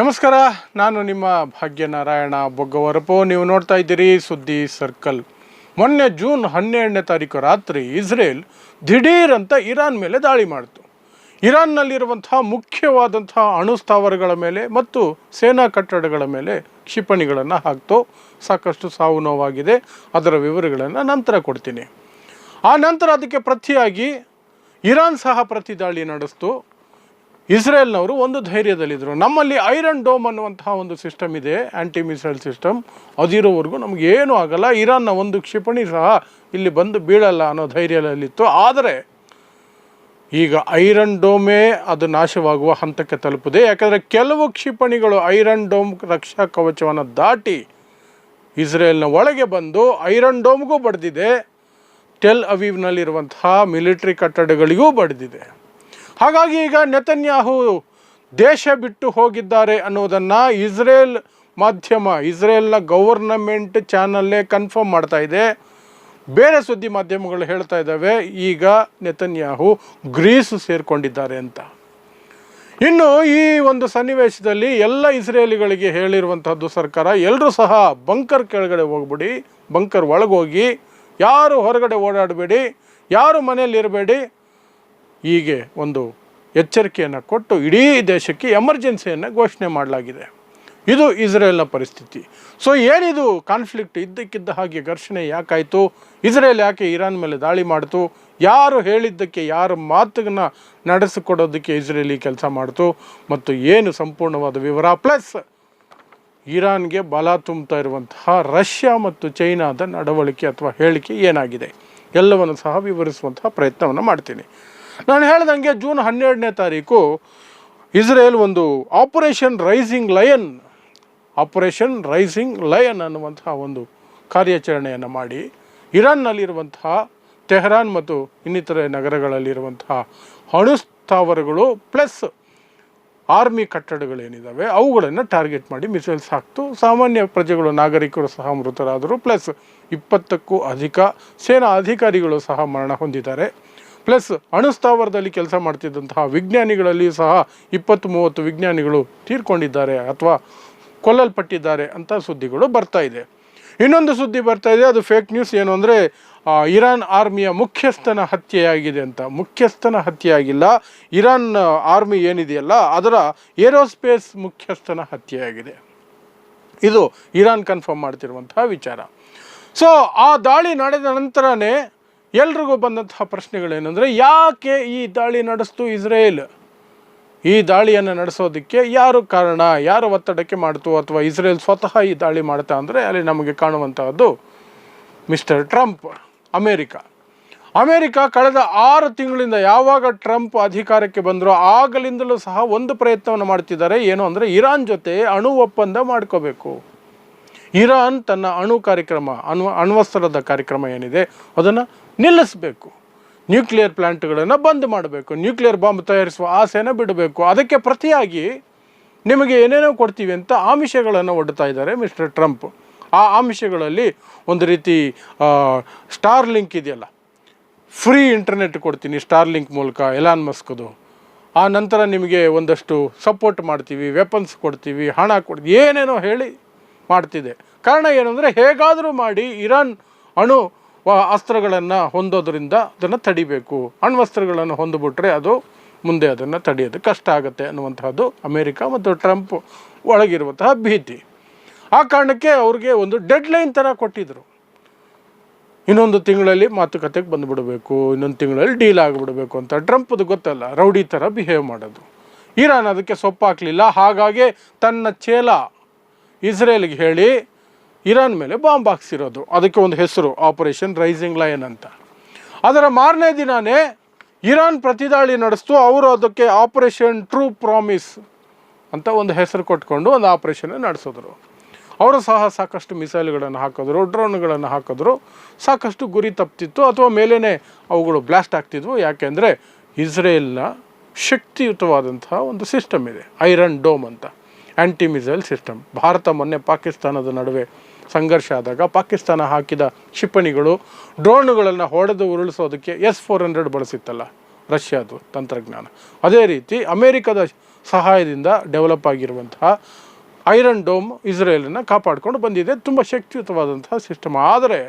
ನಮಸ್ಕಾರ, ನಾನು ನಿಮ್ಮ ಭಾಗ್ಯನಾರಾಯಣ ಬೊಗ್ಗವರಪು. ನೀವು ನೋಡ್ತಾ ಇದ್ದೀರಿ ಸುದ್ದಿ ಸರ್ಕಲ್. ಮೊನ್ನೆ ಜೂನ್ ಹನ್ನೆರಡನೇ ತಾರೀಕು ರಾತ್ರಿ ಇಸ್ರೇಲ್ ದಿಢೀರ್ ಅಂತ ಇರಾನ್ ಮೇಲೆ ದಾಳಿ ಮಾಡಿತು. ಇರಾನ್ನಲ್ಲಿರುವಂತಹ ಮುಖ್ಯವಾದಂತಹ ಅಣುಸ್ಥಾವರಗಳ ಮೇಲೆ ಮತ್ತು ಸೇನಾ ಕಟ್ಟಡಗಳ ಮೇಲೆ ಕ್ಷಿಪಣಿಗಳನ್ನು ಹಾಕ್ತು. ಸಾಕಷ್ಟು ಸಾವು ನೋವಾಗಿದೆ. ಅದರ ವಿವರಗಳನ್ನು ನಂತರ ಕೊಡ್ತೀನಿ. ಆ ನಂತರ ಅದಕ್ಕೆ ಪ್ರತಿಯಾಗಿ ಇರಾನ್ ಸಹ ಪ್ರತಿದಾಳಿ ನಡೆಸ್ತು. ಇಸ್ರೇಲ್ನವರು ಒಂದು ಧೈರ್ಯದಲ್ಲಿದ್ದರು. ನಮ್ಮಲ್ಲಿ ಐರನ್ ಡೋಮ್ ಅನ್ನುವಂತಹ ಒಂದು ಸಿಸ್ಟಮ್ ಇದೆ ಆ್ಯಂಟಿ ಮಿಸೈಲ್ ಸಿಸ್ಟಮ್. ಅದಿರೋವರೆಗೂ ನಮಗೆ ಏನೂ ಆಗಲ್ಲ. ಇರಾನ್ನ ಒಂದು ಕ್ಷಿಪಣಿ ಸಹ ಇಲ್ಲಿ ಬಂದು ಬೀಳಲ್ಲ ಅನ್ನೋ ಧೈರ್ಯದಲ್ಲಿತ್ತು. ಆದರೆ ಈಗ ಐರನ್ ಡೋಮೇ ಅದು ನಾಶವಾಗುವ ಹಂತಕ್ಕೆ ತಲುಪಿದೆ. ಯಾಕಂದರೆ ಕೆಲವು ಕ್ಷಿಪಣಿಗಳು ಐರನ್ ಡೋಮ್ ರಕ್ಷಾ ಕವಚವನ್ನು ದಾಟಿ ಇಸ್ರೇಲ್ನ ಒಳಗೆ ಬಂದು ಐರನ್ ಡೋಮ್ಗೂ ಬಡ್ದಿದೆ. ಟೆಲ್ ಅವೀವ್ನಲ್ಲಿರುವಂತಹ ಮಿಲಿಟ್ರಿ ಕಟ್ಟಡಗಳಿಗೂ ಬಡ್ದಿದೆ. ಹಾಗಾಗಿ ಈಗ ನೆತನ್ಯಾಹು ದೇಶ ಬಿಟ್ಟು ಹೋಗಿದ್ದಾರೆ ಅನ್ನೋದನ್ನು ಇಸ್ರೇಲ್ ಮಾಧ್ಯಮ, ಇಸ್ರೇಲ್ನ ಗವರ್ನಮೆಂಟ್ ಚಾನಲ್ಲೇ ಕನ್ಫರ್ಮ್ ಮಾಡ್ತಾ ಇದೆ. ಬೇರೆ ಸುದ್ದಿ ಮಾಧ್ಯಮಗಳು ಹೇಳ್ತಾ ಇದ್ದಾವೆ, ಈಗ ನೆತನ್ಯಾಹು ಗ್ರೀಸ್ ಸೇರಿಕೊಂಡಿದ್ದಾರೆ ಅಂತ. ಇನ್ನು ಈ ಒಂದು ಸನ್ನಿವೇಶದಲ್ಲಿ ಎಲ್ಲ ಇಸ್ರೇಲಿಗಳಿಗೆ ಹೇಳಿರುವಂತಹದ್ದು ಸರ್ಕಾರ ಎಲ್ಲರೂ ಸಹ ಬಂಕರ್ ಕೆಳಗಡೆ ಹೋಗ್ಬಿಡಿ ಬಂಕರ್ ಒಳಗೋಗಿ, ಯಾರು ಹೊರಗಡೆ ಓಡಾಡಬೇಡಿ, ಯಾರು ಮನೆಯಲ್ಲಿ ಇರಬೇಡಿ ಹೀಗೆ ಒಂದು ಎಚ್ಚರಿಕೆಯನ್ನು ಕೊಟ್ಟು ಇಡೀ ದೇಶಕ್ಕೆ ಎಮರ್ಜೆನ್ಸಿಯನ್ನು ಘೋಷಣೆ ಮಾಡಲಾಗಿದೆ. ಇದು ಇಸ್ರೇಲ್ನ ಪರಿಸ್ಥಿತಿ. ಸೊ ಏನಿದು ಕಾನ್ಫ್ಲಿಕ್ಟ್ ಇದ್ದಕ್ಕಿದ್ದ ಹಾಗೆ ಘರ್ಷಣೆ ಯಾಕಾಯಿತು? ಇಸ್ರೇಲ್ ಯಾಕೆ ಇರಾನ್ ಮೇಲೆ ದಾಳಿ ಮಾಡಿತು? ಯಾರು ಹೇಳಿದ್ದಕ್ಕೆ, ಯಾರ ಮಾತನ್ನ ನಡೆಸಿಕೊಡೋದಕ್ಕೆ ಇಸ್ರೇಲಿ ಕೆಲಸ ಮಾಡಿತು? ಮತ್ತು ಏನು ಸಂಪೂರ್ಣವಾದ ವಿವರ? ಪ್ಲಸ್ ಇರಾನ್ಗೆ ಬಲ ತುಂಬುತ್ತಾ ಇರುವಂತಹ ರಷ್ಯಾ ಮತ್ತು ಚೈನಾದ ನಡವಳಿಕೆ ಅಥವಾ ಹೇಳಿಕೆ ಏನಾಗಿದೆ? ಎಲ್ಲವನ್ನು ಸಹ ವಿವರಿಸುವಂತಹ ಪ್ರಯತ್ನವನ್ನು ಮಾಡ್ತೀನಿ. ನಾನು ಹೇಳ್ದಂಗೆ ಜೂನ್ ಹನ್ನೆರಡನೇ ತಾರೀಕು ಇಸ್ರೇಲ್ ಒಂದು operation rising lion, operation rising lion ಅನ್ನುವಂತಹ ಒಂದು ಕಾರ್ಯಾಚರಣೆಯನ್ನು ಮಾಡಿ ಇರಾನ್ನಲ್ಲಿರುವಂತಹ ತೆಹರಾನ್ ಮತ್ತು ಇನ್ನಿತರೆ ನಗರಗಳಲ್ಲಿರುವಂತಹ ಅಣು ಸ್ಥಾವರಗಳು ಪ್ಲಸ್ ಆರ್ಮಿ ಕಟ್ಟಡಗಳೇನಿದ್ದಾವೆ ಅವುಗಳನ್ನು ಟಾರ್ಗೆಟ್ ಮಾಡಿ ಮಿಸೈಲ್ಸ್ ಹಾಕ್ತು. ಸಾಮಾನ್ಯ ಪ್ರಜೆಗಳು, ನಾಗರಿಕರು ಸಹ ಮೃತರಾದರು. ಪ್ಲಸ್ ಇಪ್ಪತ್ತಕ್ಕೂ ಅಧಿಕ ಸೇನಾ ಅಧಿಕಾರಿಗಳು ಸಹ ಮರಣ ಹೊಂದಿದ್ದಾರೆ. ಪ್ಲಸ್ ಅಣುಸ್ಥಾವರದಲ್ಲಿ ಕೆಲಸ ಮಾಡ್ತಿದ್ದಂತಹ ವಿಜ್ಞಾನಿಗಳಲ್ಲಿ ಸಹ ಇಪ್ಪತ್ತು ಮೂವತ್ತು ವಿಜ್ಞಾನಿಗಳು ತೀರ್ಕೊಂಡಿದ್ದಾರೆ ಅಥವಾ ಕೊಲ್ಲಲ್ಪಟ್ಟಿದ್ದಾರೆ ಅಂತ ಸುದ್ದಿಗಳು ಬರ್ತಾ ಇದೆ. ಇನ್ನೊಂದು ಸುದ್ದಿ ಬರ್ತಾ ಇದೆ, ಅದು ಫೇಕ್ ನ್ಯೂಸ್ ಏನು ಅಂದರೆ ಇರಾನ್ ಆರ್ಮಿಯ ಮುಖ್ಯಸ್ಥನ ಹತ್ಯೆಯಾಗಿದೆ ಅಂತ. ಮುಖ್ಯಸ್ಥನ ಹತ್ಯೆಯಾಗಿಲ್ಲ, ಇರಾನ್ ಆರ್ಮಿ ಏನಿದೆಯಲ್ಲ, ಅದರ ಏರೋಸ್ಪೇಸ್ ಮುಖ್ಯಸ್ಥನ ಹತ್ಯೆಯಾಗಿದೆ. ಇದು ಇರಾನ್ ಕನ್ಫರ್ಮ್ ಮಾಡ್ತಿರುವಂತಹ ವಿಚಾರ. ಸೊ ಆ ದಾಳಿ ನಡೆದ ನಂತರನೇ ಎಲ್ರಿಗೂ ಬಂದಂತಹ ಪ್ರಶ್ನೆಗಳೇನೆಂದರೆ, ಯಾಕೆ ಈ ದಾಳಿ ನಡೆಸ್ತು ಇಸ್ರೇಲ್? ಈ ದಾಳಿಯನ್ನು ನಡೆಸೋದಕ್ಕೆ ಯಾರು ಕಾರಣ? ಯಾರು ಒತ್ತಡಕ್ಕೆ ಮಾಡ್ತು? ಅಥವಾ ಇಸ್ರೇಲ್ ಸ್ವತಃ ಈ ದಾಳಿ ಮಾಡ್ತಾ ಅಂದರೆ ಅಲ್ಲಿ ನಮಗೆ ಕಾಣುವಂತಹದ್ದು ಮಿಸ್ಟರ್ ಟ್ರಂಪ್, ಅಮೇರಿಕ. ಅಮೇರಿಕ ಕಳೆದ ಆರು ತಿಂಗಳಿಂದ ಯಾವಾಗ ಟ್ರಂಪ್ ಅಧಿಕಾರಕ್ಕೆ ಬಂದರೋ ಆಗಲಿಂದಲೂ ಸಹ ಒಂದು ಪ್ರಯತ್ನವನ್ನು ಮಾಡ್ತಿದ್ದಾರೆ. ಏನು ಅಂದರೆ, ಇರಾನ್ ಜೊತೆ ಅಣು ಒಪ್ಪಂದ ಮಾಡ್ಕೋಬೇಕು. ಇರಾನ್ ತನ್ನ ಅಣು ಕಾರ್ಯಕ್ರಮ ಅಣ್ವ ಅಣ್ವಸ್ತ್ರದ ಕಾರ್ಯಕ್ರಮ ಏನಿದೆ, ಅದನ್ನು ನಿಲ್ಲಿಸಬೇಕು. ನ್ಯೂಕ್ಲಿಯರ್ ಪ್ಲಾಂಟ್ಗಳನ್ನು ಬಂದ್ ಮಾಡಬೇಕು. ನ್ಯೂಕ್ಲಿಯರ್ ಬಾಂಬ್ ತಯಾರಿಸುವ ಆಸೆನ ಬಿಡಬೇಕು. ಅದಕ್ಕೆ ಪ್ರತಿಯಾಗಿ ನಿಮಗೆ ಏನೇನೋ ಕೊಡ್ತೀವಿ ಅಂತ ಆಮಿಷಗಳನ್ನು ಒಡ್ತಾ ಇದ್ದಾರೆ ಮಿಸ್ಟರ್ ಟ್ರಂಪ್. ಆ ಆಮಿಷಗಳಲ್ಲಿ ಒಂದು ರೀತಿ ಸ್ಟಾರ್ ಲಿಂಕ್ ಇದೆಯಲ್ಲ? ಫ್ರೀ ಇಂಟರ್ನೆಟ್ ಕೊಡ್ತೀನಿ ಸ್ಟಾರ್ ಲಿಂಕ್ ಮೂಲಕ, ಎಲಾನ್ ಮಸ್ಕದು. ಆ ನಂತರ ನಿಮಗೆ ಒಂದಷ್ಟು ಸಪೋರ್ಟ್ ಮಾಡ್ತೀವಿ, ವೆಪನ್ಸ್ ಕೊಡ್ತೀವಿ, ಹಣ ಕೊಡ್ತೀವಿ, ಏನೇನೋ ಹೇಳಿ ಮಾಡ್ತಿದೆ. ಕಾರಣ ಏನಂದರೆ ಹೇಗಾದರೂ ಮಾಡಿ ಇರಾನ್ ಅಣು ಅಸ್ತ್ರಗಳನ್ನು ಹೊಂದೋದ್ರಿಂದ ಅದನ್ನು ತಡಿಬೇಕು. ಅಣ್ವಸ್ತ್ರಗಳನ್ನು ಹೊಂದಿಬಿಟ್ರೆ ಅದು ಮುಂದೆ ಅದನ್ನು ತಡೆಯೋದು ಕಷ್ಟ ಆಗುತ್ತೆ ಅನ್ನುವಂತಹದ್ದು ಅಮೇರಿಕ ಮತ್ತು ಟ್ರಂಪ್ ಒಳಗಿರುವಂತಹ ಭೀತಿ. ಆ ಕಾರಣಕ್ಕೆ ಅವ್ರಿಗೆ ಒಂದು ಡೆಡ್ಲೈನ್ ಥರ ಕೊಟ್ಟಿದ್ದರು ಇನ್ನೊಂದು ತಿಂಗಳಲ್ಲಿ ಮಾತುಕತೆಗೆ ಬಂದುಬಿಡಬೇಕು, ಇನ್ನೊಂದು ತಿಂಗಳಲ್ಲಿ ಡೀಲ್ ಆಗಿಬಿಡಬೇಕು ಅಂತ ಟ್ರಂಪ್ದು ಗೊತ್ತಲ್ಲ, ರೌಡಿ ಥರ ಬಿಹೇವ್ ಮಾಡೋದು. ಇರಾನ್ ಅದಕ್ಕೆ ಸೊಪ್ಪಾಗಲಿಲ್ಲ ಹಾಗಾಗಿ ತನ್ನ ಚೇಲ ಇಸ್ರೇಲ್ಗೆ ಹೇಳಿ ಇರಾನ್ ಮೇಲೆ ಬಾಂಬ್ ಹಾಕ್ಸಿರೋದು. ಅದಕ್ಕೆ ಒಂದು ಹೆಸರು ಆಪರೇಷನ್ ರೈಸಿಂಗ್ ಲಯನ್ ಅಂತ. ಅದರ ಮಾರನೇ ದಿನವೇ ಇರಾನ್ ಪ್ರತಿದಾಳಿ ನಡೆಸ್ತು. ಅವರು ಅದಕ್ಕೆ ಆಪರೇಷನ್ ಟ್ರೂ ಪ್ರಾಮಿಸ್ ಅಂತ ಒಂದು ಹೆಸರು ಕೊಟ್ಕೊಂಡು ಒಂದು ಆಪರೇಷನ್ ನಡೆಸಿದ್ರು. ಅವರು ಸಹ ಸಾಕಷ್ಟು ಮಿಸೈಲ್ಗಳನ್ನು ಹಾಕಿದ್ರು ಡ್ರೋನ್ಗಳನ್ನು ಹಾಕಿದ್ರು. ಸಾಕಷ್ಟು ಗುರಿ ತಪ್ತಿತ್ತು ಅಥವಾ ಮೇಲೇ ಅವುಗಳು ಬ್ಲಾಸ್ಟ್ ಆಗ್ತಿದ್ವು. ಯಾಕೆಂದರೆ ಇಸ್ರೇಲ್ನ ಶಕ್ತಿಯುತವಾದಂತಹ ಒಂದು ಸಿಸ್ಟಮ್ ಇದೆ. ಐರನ್ ಡೋಮ್ ಅಂತ. ಆ್ಯಂಟಿ ಮಿಸೈಲ್ ಸಿಸ್ಟಮ್ ಭಾರತ ಮೊನ್ನೆ ಪಾಕಿಸ್ತಾನದ ನಡುವೆ ಸಂಘರ್ಷ ಆದಾಗ ಪಾಕಿಸ್ತಾನ ಹಾಕಿದ ಕ್ಷಿಪಣಿಗಳು ಡ್ರೋನುಗಳನ್ನು ಹೊಡೆದು ಉರುಳಿಸೋದಕ್ಕೆ ಎಸ್ ಫೋರ್ ಹಂಡ್ರೆಡ್ ಬಳಸಿತ್ತಲ್ಲ, ರಷ್ಯಾದು ತಂತ್ರಜ್ಞಾನ. ಅದೇ ರೀತಿ ಅಮೇರಿಕದ ಸಹಾಯದಿಂದ ಡೆವಲಪ್ ಆಗಿರುವಂತಹ ಐರನ್ ಡೋಮ್ ಇಸ್ರೇಲನ್ನು ಕಾಪಾಡ್ಕೊಂಡು ಬಂದಿದೆ. ತುಂಬ ಶಕ್ತಿಯುತವಾದಂತಹ ಸಿಸ್ಟಮ್. ಆದರೆ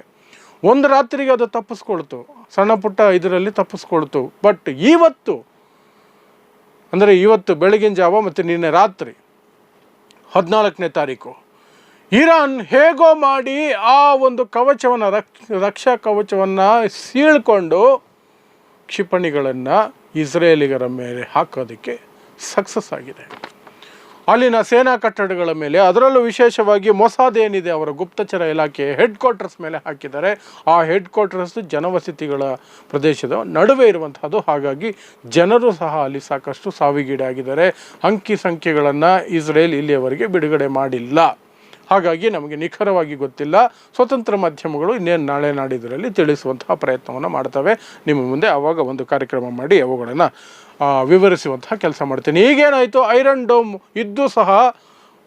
ಒಂದು ರಾತ್ರಿಗೆ ಅದು ತಪ್ಪಿಸ್ಕೊಳ್ತು. ಸಣ್ಣ ಪುಟ್ಟ ಇದರಲ್ಲಿ ತಪ್ಪಿಸ್ಕೊಳ್ತು. ಬಟ್ ಇವತ್ತು, ಅಂದರೆ ಇವತ್ತು ಬೆಳಗಿನ ಜಾವ ಮತ್ತು ನಿನ್ನೆ ರಾತ್ರಿ ಹದಿನಾಲ್ಕನೇ ತಾರೀಕು ಇರಾನ್ ಹೇಗೋ ಮಾಡಿ ಆ ಒಂದು ಕವಚವನ್ನು ರಕ್ಷ ರಕ್ಷಾ ಕವಚವನ್ನು ಸೀಳ್ಕೊಂಡು ಕ್ಷಿಪಣಿಗಳನ್ನು ಇಸ್ರೇಲಿಗರ ಮೇಲೆ ಹಾಕೋದಕ್ಕೆ ಸಕ್ಸಸ್ ಆಗಿದೆ. ಅಲ್ಲಿನ ಸೇನಾ ಕಟ್ಟಡಗಳ ಮೇಲೆ ಅದರಲ್ಲೂ ವಿಶೇಷವಾಗಿ ಮೊಸಾದ್ ಏನಿದೆ ಅವರ ಗುಪ್ತಚರ ಇಲಾಖೆ ಹೆಡ್ ಕ್ವಾರ್ಟರ್ಸ್ ಮೇಲೆ ಹಾಕಿದ್ದಾರೆ. ಆ ಹೆಡ್ ಕ್ವಾರ್ಟರ್ಸ್ ಜನವಸತಿಗಳ ಪ್ರದೇಶದ ನಡುವೆ ಇರುವಂತಹದ್ದು. ಹಾಗಾಗಿ ಜನರು ಸಹ ಅಲ್ಲಿ ಸಾಕಷ್ಟು ಸಾವಿಗೀಡಾಗಿದ್ದಾರೆ. ಅಂಕಿ ಸಂಖ್ಯೆಗಳನ್ನು ಇಸ್ರೇಲ್ ಇಲ್ಲಿಯವರೆಗೆ ಬಿಡುಗಡೆ ಮಾಡಿಲ್ಲ. ಹಾಗಾಗಿ ನಮಗೆ ನಿಖರವಾಗಿ ಗೊತ್ತಿಲ್ಲ. ಸ್ವತಂತ್ರ ಮಾಧ್ಯಮಗಳು ಇನ್ನೇನು ನಾಳೆ ನಾಡಿದರಲ್ಲಿ ತಿಳಿಸುವಂತಹ ಪ್ರಯತ್ನವನ್ನು ಮಾಡ್ತವೆ. ನಿಮ್ಮ ಮುಂದೆ ಆವಾಗ ಒಂದು ಕಾರ್ಯಕ್ರಮ ಮಾಡಿ ಅವುಗಳನ್ನು ವಿವರಿಸುವಂತಹ ಕೆಲಸ ಮಾಡ್ತೀನಿ. ಈಗೇನಾಯಿತು? ಐರನ್ ಡೋಮ್ ಇದ್ದು ಸಹ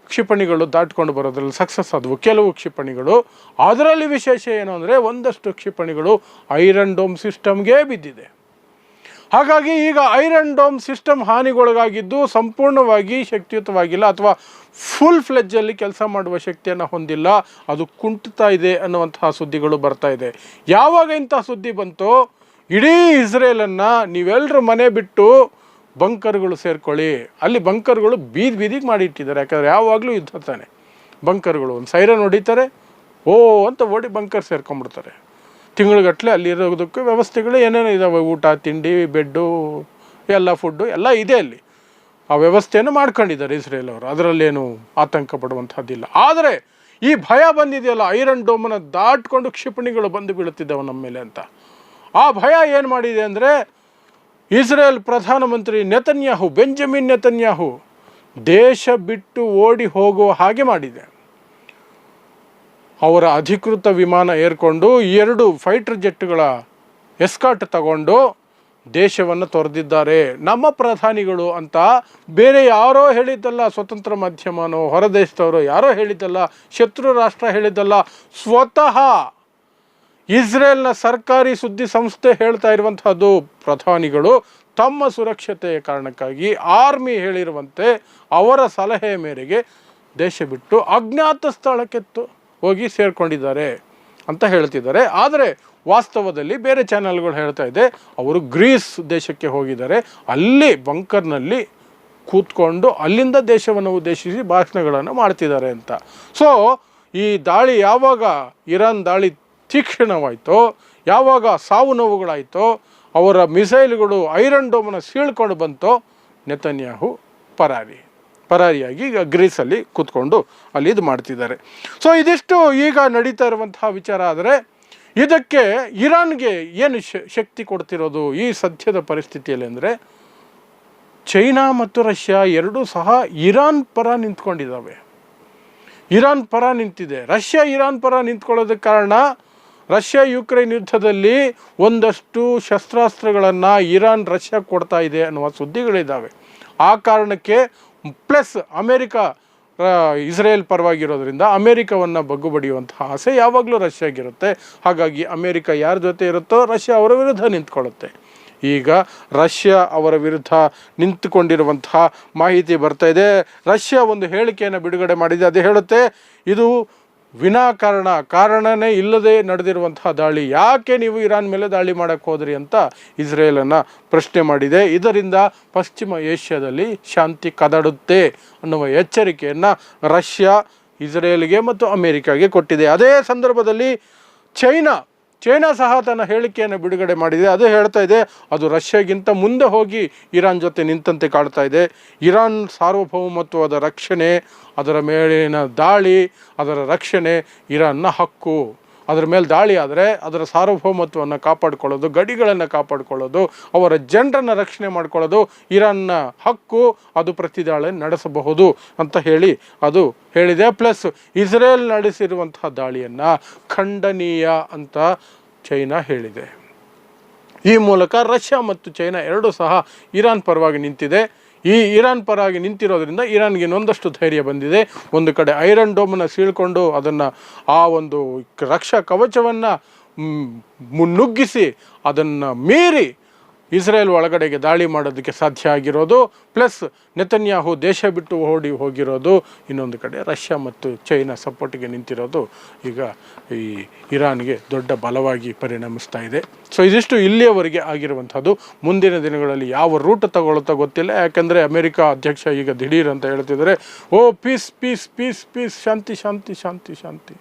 ಕ್ಷಿಪಣಿಗಳು ದಾಟ್ಕೊಂಡು ಬರೋದ್ರಲ್ಲಿ ಸಕ್ಸಸ್ ಆದವು. ಕೆಲವು ಕ್ಷಿಪಣಿಗಳು. ಅದರಲ್ಲಿ ವಿಶೇಷ ಏನು ಅಂದರೆ ಒಂದಷ್ಟು ಕ್ಷಿಪಣಿಗಳು ಐರನ್ ಡೋಮ್ ಸಿಸ್ಟಮ್ಗೆ ಬಿದ್ದಿದೆ. ಹಾಗಾಗಿ ಈಗ ಐರನ್ ಡೋಮ್ ಸಿಸ್ಟಮ್ ಹಾನಿಗೊಳಗಾಗಿದ್ದು ಸಂಪೂರ್ಣವಾಗಿ ಶಕ್ತಿಯುತವಾಗಿಲ್ಲ ಅಥವಾ ಫುಲ್ ಫ್ಲೆಜ್ಜಲ್ಲಿ ಕೆಲಸ ಮಾಡುವ ಶಕ್ತಿಯನ್ನು ಹೊಂದಿಲ್ಲ. ಅದು ಕುಂಟುತ್ತಾ ಇದೆ ಅನ್ನುವಂತಹ ಸುದ್ದಿಗಳು ಬರ್ತಾ ಇದೆ. ಯಾವಾಗ ಇಂಥ ಸುದ್ದಿ ಬಂತೋ, ಇಡೀ ಇಸ್ರೇಲನ್ನು ನೀವೆಲ್ಲರೂ ಮನೆ ಬಿಟ್ಟು ಬಂಕರ್ಗಳು ಸೇರ್ಕೊಳ್ಳಿ. ಅಲ್ಲಿ ಬಂಕರ್ಗಳು ಬೀದಿ ಬೀದಿಗೆ ಮಾಡಿಟ್ಟಿದ್ದಾರೆ. ಯಾಕಂದರೆ ಯಾವಾಗಲೂ ಯುದ್ಧ ತಾನೆ. ಬಂಕರ್ಗಳು ಒಂದು ಸೈರನ್ ಹೊಡಿತಾರೆ, ಓ ಅಂತ ಓಡಿ ಬಂಕರ್ ಸೇರ್ಕೊಂಡ್ಬಿಡ್ತಾರೆ. ತಿಂಗಳುಗಟ್ಟಲೆ ಅಲ್ಲಿರೋದಕ್ಕೆ ವ್ಯವಸ್ಥೆಗಳು ಏನೇನೋ ಇದ್ದಾವೆ ಊಟ, ತಿಂಡಿ, ಬೆಡ್ಡು, ಎಲ್ಲ ಫುಡ್ಡು ಎಲ್ಲ ಇದೆ ಅಲ್ಲಿ. ಆ ವ್ಯವಸ್ಥೆಯನ್ನು ಮಾಡ್ಕೊಂಡಿದ್ದಾರೆ ಇಸ್ರೇಲ್ ಅವರು. ಅದರಲ್ಲೇನು ಆತಂಕ ಪಡುವಂಥದ್ದಿಲ್ಲ. ಆದರೆ ಈ ಭಯ ಬಂದಿದೆಯಲ್ಲ, ಐರನ್ ಡೋಮನ ದಾಟ್ಕೊಂಡು ಕ್ಷಿಪಣಿಗಳು ಬಂದು ಬೀಳುತ್ತಿದ್ದಾವೆ ನಮ್ಮ ಮೇಲೆ ಅಂತ. ಆ ಭಯ ಏನು ಮಾಡಿದೆ ಅಂದರೆ, ಇಸ್ರೇಲ್ ಪ್ರಧಾನಮಂತ್ರಿ ನೆತನ್ಯಾಹು, ಬೆಂಜಮಿನ್ ನೆತನ್ಯಾಹು ದೇಶ ಬಿಟ್ಟು ಓಡಿ ಹೋಗುವ ಹಾಗೆ ಮಾಡಿದೆ. ಅವರ ಅಧಿಕೃತ ವಿಮಾನ ಏರ್ಕೊಂಡು ಎರಡು ಫೈಟರ್ ಜೆಟ್ಗಳ ಎಸ್ಕಾಟ್ ತಗೊಂಡು ದೇಶವನ್ನು ತೊರೆದಿದ್ದಾರೆ. ನಮ್ಮ ಪ್ರಧಾನಿಗಳು ಅಂತ ಬೇರೆ ಯಾರೋ ಹೇಳಿದ್ದಲ್ಲ, ಸ್ವತಂತ್ರ ಮಾಧ್ಯಮನೋ ಹೊರದೇಶದವರು ಯಾರೋ ಹೇಳಿದ್ದಲ್ಲ, ಶತ್ರು ರಾಷ್ಟ್ರ ಹೇಳಿದ್ದಲ್ಲ, ಸ್ವತಃ ಇಸ್ರೇಲ್ನ ಸರ್ಕಾರಿ ಸುದ್ದಿ ಸಂಸ್ಥೆ ಹೇಳ್ತಾ ಇರುವಂತಹದ್ದು ಪ್ರಧಾನಿಗಳು ತಮ್ಮ ಸುರಕ್ಷತೆಯ ಕಾರಣಕ್ಕಾಗಿ ಆರ್ಮಿ ಹೇಳಿರುವಂತೆ ಅವರ ಸಲಹೆಯ ಮೇರೆಗೆ ದೇಶ ಬಿಟ್ಟು ಅಜ್ಞಾತ ಸ್ಥಳಕ್ಕೆ ತು- ಹೋಗಿ ಸೇರಿಕೊಂಡಿದ್ದಾರೆ ಅಂತ ಹೇಳ್ತಿದ್ದಾರೆ. ಆದರೆ ವಾಸ್ತವದಲ್ಲಿ ಬೇರೆ ಚಾನೆಲ್ಗಳು ಹೇಳ್ತಾ ಇದೆ, ಅವರು ಗ್ರೀಸ್ ದೇಶಕ್ಕೆ ಹೋಗಿದ್ದಾರೆ. ಅಲ್ಲಿ ಬಂಕರ್ನಲ್ಲಿ ಕೂತ್ಕೊಂಡು ಅಲ್ಲಿಂದ ದೇಶವನ್ನು ಉದ್ದೇಶಿಸಿ ಭಾಷಣಗಳನ್ನು ಮಾಡ್ತಿದ್ದಾರೆ ಅಂತ. ಸೊ ಈ ದಾಳಿ ಯಾವಾಗ ಇರಾನ್ ದಾಳಿ ತೀಕ್ಷ್ಣವಾಯಿತೋ, ಯಾವಾಗ ಸಾವು ನೋವುಗಳಾಯಿತೋ, ಅವರ ಮಿಸೈಲ್ಗಳು ಐರನ್ ಡೋಮನ್ನು ಸೀಳ್ಕೊಂಡು ಬಂತೋ, ನೆತನ್ಯಾಹು ಪರಾರಿ. ಪರಾರಿಯಾಗಿ ಈಗ ಗ್ರೀಸಲ್ಲಿ ಕೂತ್ಕೊಂಡು ಅಲ್ಲಿ ಇದು ಮಾಡ್ತಿದ್ದಾರೆ. ಸೊ ಇದಿಷ್ಟು ಈಗ ನಡೀತಾ ಇರುವಂತಹ ವಿಚಾರ ಆದರೆ, ಇದಕ್ಕೆ ಇರಾನ್ಗೆ ಏನು ಶಕ್ತಿ ಕೊಡ್ತಿರೋದು ಈ ಸದ್ಯದ ಪರಿಸ್ಥಿತಿಯಲ್ಲಿ ಅಂದರೆ, ಚೈನಾ ಮತ್ತು ರಷ್ಯಾ ಎರಡೂ ಸಹ ಇರಾನ್ ಪರ ನಿಂತ್ಕೊಂಡಿದ್ದಾವೆ. ಇರಾನ್ ಪರ ನಿಂತಿದೆ. ರಷ್ಯಾ, ಇರಾನ್ ಪರ ನಿಂತ್ಕೊಳ್ಳೋದಕ್ಕೆ ಕಾರಣ ರಷ್ಯಾ, ಯುಕ್ರೈನ್ ಯುದ್ಧದಲ್ಲಿ ಒಂದಷ್ಟು ಶಸ್ತ್ರಾಸ್ತ್ರಗಳನ್ನು ಇರಾನ್, ರಷ್ಯಾ ಕೊಡ್ತಾ ಇದೆ ಅನ್ನುವ ಸುದ್ದಿಗಳಿದ್ದಾವೆ. ಆ ಕಾರಣಕ್ಕೆ ಪ್ಲಸ್ ಅಮೇರಿಕ ಇಸ್ರೇಲ್ ಪರವಾಗಿರೋದ್ರಿಂದ ಅಮೇರಿಕವನ್ನು ಬಗ್ಗು ಬಡಿಯುವಂತಹ ಆಸೆ ಯಾವಾಗಲೂ ರಷ್ಯಾಗಿರುತ್ತೆ ಹಾಗಾಗಿ ಅಮೇರಿಕ ಯಾರ ಜೊತೆ ಇರುತ್ತೋ ರಷ್ಯಾ ಅವರ ವಿರುದ್ಧ ನಿಂತ್ಕೊಳ್ಳುತ್ತೆ. ಈಗ ರಷ್ಯಾ ಅವರ ವಿರುದ್ಧ ನಿಂತುಕೊಂಡಿರುವಂತಹ ಮಾಹಿತಿ ಬರ್ತಾ ಇದೆ. ರಷ್ಯಾ ಒಂದು ಹೇಳಿಕೆಯನ್ನು ಬಿಡುಗಡೆ ಮಾಡಿದೆ, ಅದು ಹೇಳುತ್ತೆ, ಇದು ವಿನಾಕಾರಣ ಕಾರಣನೇ ಇಲ್ಲದೆ ನಡೆದಿರುವಂತಹ ದಾಳಿ. ಯಾಕೆ ನೀವು ಇರಾನ್ ಮೇಲೆ ದಾಳಿ ಮಾಡಕ್ಕೆ ಹೋದ್ರಿ ಅಂತ ಇಸ್ರೇಲನ್ನು ಪ್ರಶ್ನೆ ಮಾಡಿದೆ. ಇದರಿಂದ ಪಶ್ಚಿಮ ಏಷ್ಯಾದಲ್ಲಿ ಶಾಂತಿ ಕದಡುತ್ತೆ ಅನ್ನುವ ಎಚ್ಚರಿಕೆಯನ್ನು ರಷ್ಯಾ, ಇಸ್ರೇಲ್ಗೆ ಮತ್ತು ಅಮೇರಿಕಾಗೆ ಕೊಟ್ಟಿದೆ. ಅದೇ ಸಂದರ್ಭದಲ್ಲಿ ಚೈನಾ ಚೈನಾ ಸಹ ತನ್ನ ಹೇಳಿಕೆಯನ್ನು ಬಿಡುಗಡೆ ಮಾಡಿದೆ. ಅದು ಹೇಳ್ತಾ ಇದೆ, ಅದು ರಷ್ಯಾಗಿಂತ ಮುಂದೆ ಹೋಗಿ ಇರಾನ್ ಜೊತೆ ನಿಂತಂತೆ ಕಾಡ್ತಾ ಇದೆ. ಇರಾನ್ ಸಾರ್ವಭೌಮತ್ವದ ರಕ್ಷಣೆ, ಅದರ ಮೇಲಿನ ದಾಳಿ, ಅದರ ರಕ್ಷಣೆ ಇರಾನ್ನ ಹಕ್ಕು. ಅದರ ಮೇಲೆ ದಾಳಿ ಆದರೆ ಅದರ ಸಾರ್ವಭೌಮತ್ವವನ್ನು ಕಾಪಾಡಿಕೊಳ್ಳೋದು, ಗಡಿಗಳನ್ನು ಕಾಪಾಡಿಕೊಳ್ಳೋದು, ಅವರ ಜನರನ್ನು ರಕ್ಷಣೆ ಮಾಡಿಕೊಳ್ಳೋದು, ಇರಾನ್ನ ಹಕ್ಕು ಅದು ಪ್ರತಿದಾಳಿ ನಡೆಸಬಹುದು ಅಂತ ಹೇಳಿ ಅದು ಹೇಳಿದೆ. ಪ್ಲಸ್ ಇಸ್ರೇಲ್ ನಡೆಸಿರುವಂತಹ ದಾಳಿಯನ್ನು ಖಂಡನೀಯ ಅಂತ ಚೈನಾ ಹೇಳಿದೆ. ಈ ಮೂಲಕ ರಷ್ಯಾ ಮತ್ತು ಚೈನಾ ಎರಡೂ ಸಹ ಇರಾನ್ ಪರವಾಗಿ ನಿಂತಿದೆ. ಈ ಇರಾನ್ ಪರವಾಗಿ ನಿಂತಿರೋದ್ರಿಂದ ಇರಾನ್ಗೆ ಇನ್ನೊಂದಷ್ಟು ಧೈರ್ಯ ಬಂದಿದೆ. ಒಂದು ಕಡೆ ಐರನ್ ಡೋಮನ್ನು ಸೀಳ್ಕೊಂಡು ಅದನ್ನು ಆ ಒಂದು ರಕ್ಷಾ ಕವಚವನ್ನು ಮುನ್ನುಗ್ಗಿಸಿ ಅದನ್ನು ಮೀರಿ ಇಸ್ರೇಲ್ ಒಳಗಡೆಗೆ ದಾಳಿ ಮಾಡೋದಕ್ಕೆ ಸಾಧ್ಯ ಆಗಿರೋದು, ಪ್ಲಸ್ ನೆತನ್ಯಾಹು ದೇಶ ಬಿಟ್ಟು ಓಡಿ ಹೋಗಿರೋದು, ಇನ್ನೊಂದು ಕಡೆ ರಷ್ಯಾ ಮತ್ತು ಚೈನಾ ಸಪೋರ್ಟಿಗೆ ನಿಂತಿರೋದು ಈಗ ಈ ಇರಾನ್ಗೆ ದೊಡ್ಡ ಬಲವಾಗಿ ಪರಿಣಮಿಸ್ತಾ ಇದೆ. ಸೊ ಇದಿಷ್ಟು ಇಲ್ಲಿಯವರೆಗೆ ಆಗಿರುವಂಥದ್ದು. ಮುಂದಿನ ದಿನಗಳಲ್ಲಿ ಯಾವ ರೂಟ್ ತಗೊಳ್ಳುತ್ತೋ ಗೊತ್ತಿಲ್ಲ. ಯಾಕಂದರೆ ಅಮೆರಿಕ ಅಧ್ಯಕ್ಷ ಈಗ ದಿಢೀರ್ ಅಂತ ಹೇಳ್ತಿದ್ದಾರೆ. Oh peace peace peace peace ಶಾಂತಿ ಶಾಂತಿ ಶಾಂತಿ ಶಾಂತಿ.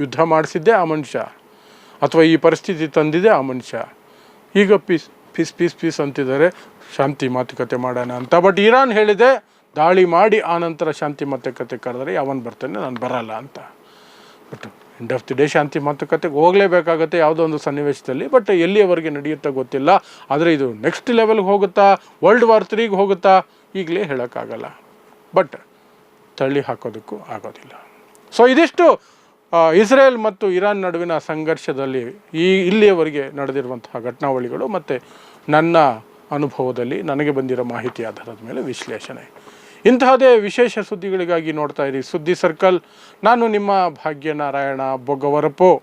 ಯುದ್ಧ ಮಾಡಿಸಿದ್ದೇ ಆ ಮನುಷ್ಯ. ಅಥವಾ ಈ ಪರಿಸ್ಥಿತಿ ತಂದಿದೆ ಆ ಮನುಷ್ಯ. ಈಗ ಪೀಸ್ ಪೀಸ್ ಪೀಸ್ ಪೀಸ್ ಅಂತಿದ್ದಾರೆ. ಶಾಂತಿ ಮಾತುಕತೆ ಮಾಡೋಣ ಅಂತ. ಬಟ್ ಇರಾನ್ ಹೇಳಿದೆ, ದಾಳಿ ಮಾಡಿ ಆನಂತರ ಶಾಂತಿ ಮಾತುಕತೆ ಕರೆದರೆ ಯಾವನ್ ಬರ್ತಾನೆ, ನಾನು ಬರಲ್ಲ ಅಂತ. But end of the day ಶಾಂತಿ ಮಾತುಕತೆಗೆ ಹೋಗಲೇಬೇಕಾಗತ್ತೆ ಯಾವುದೋ ಒಂದು ಸನ್ನಿವೇಶದಲ್ಲಿ. ಬಟ್ ಎಲ್ಲಿಯವರೆಗೆ ನಡೆಯುತ್ತೋ ಗೊತ್ತಿಲ್ಲ. ಆದರೆ ಇದು ನೆಕ್ಸ್ಟ್ ಲೆವೆಲ್ಗೆ ಹೋಗುತ್ತಾ ವರ್ಲ್ಡ್ ವಾರ್ ತ್ರೀಗೆ ಹೋಗುತ್ತಾ, ಈಗಲೇ ಹೇಳೋಕ್ಕಾಗಲ್ಲ. ಬಟ್ ತಳ್ಳಿ ಹಾಕೋದಕ್ಕೂ ಆಗೋದಿಲ್ಲ. ಸೊ ಇದಿಷ್ಟು. ಇಸ್ರೇಲ್ ಮತ್ತು ಇರಾನ್ ನಡುವಿನ ಸಂಘರ್ಷದಲ್ಲಿ ಈ ಇಲ್ಲಿಯವರೆಗೆ ನಡೆದಿರುವಂತಹ ಘಟನಾವಳಿಗಳು ಮತ್ತು ನನ್ನ ಅನುಭವದಲ್ಲಿ ನನಗೆ ಬಂದಿರೋ ಮಾಹಿತಿ ಆಧಾರದ ಮೇಲೆ ವಿಶ್ಲೇಷಣೆ. ಇಂತಹದೇ ವಿಶೇಷ ಸುದ್ದಿಗಳಿಗಾಗಿ ನೋಡ್ತಾ ಇರಿ ಸುದ್ದಿ ಸರ್ಕಲ್. ನಾನು ನಿಮ್ಮ ಭಾಗ್ಯನಾರಾಯಣ ಬೊಗ್ಗವರಪು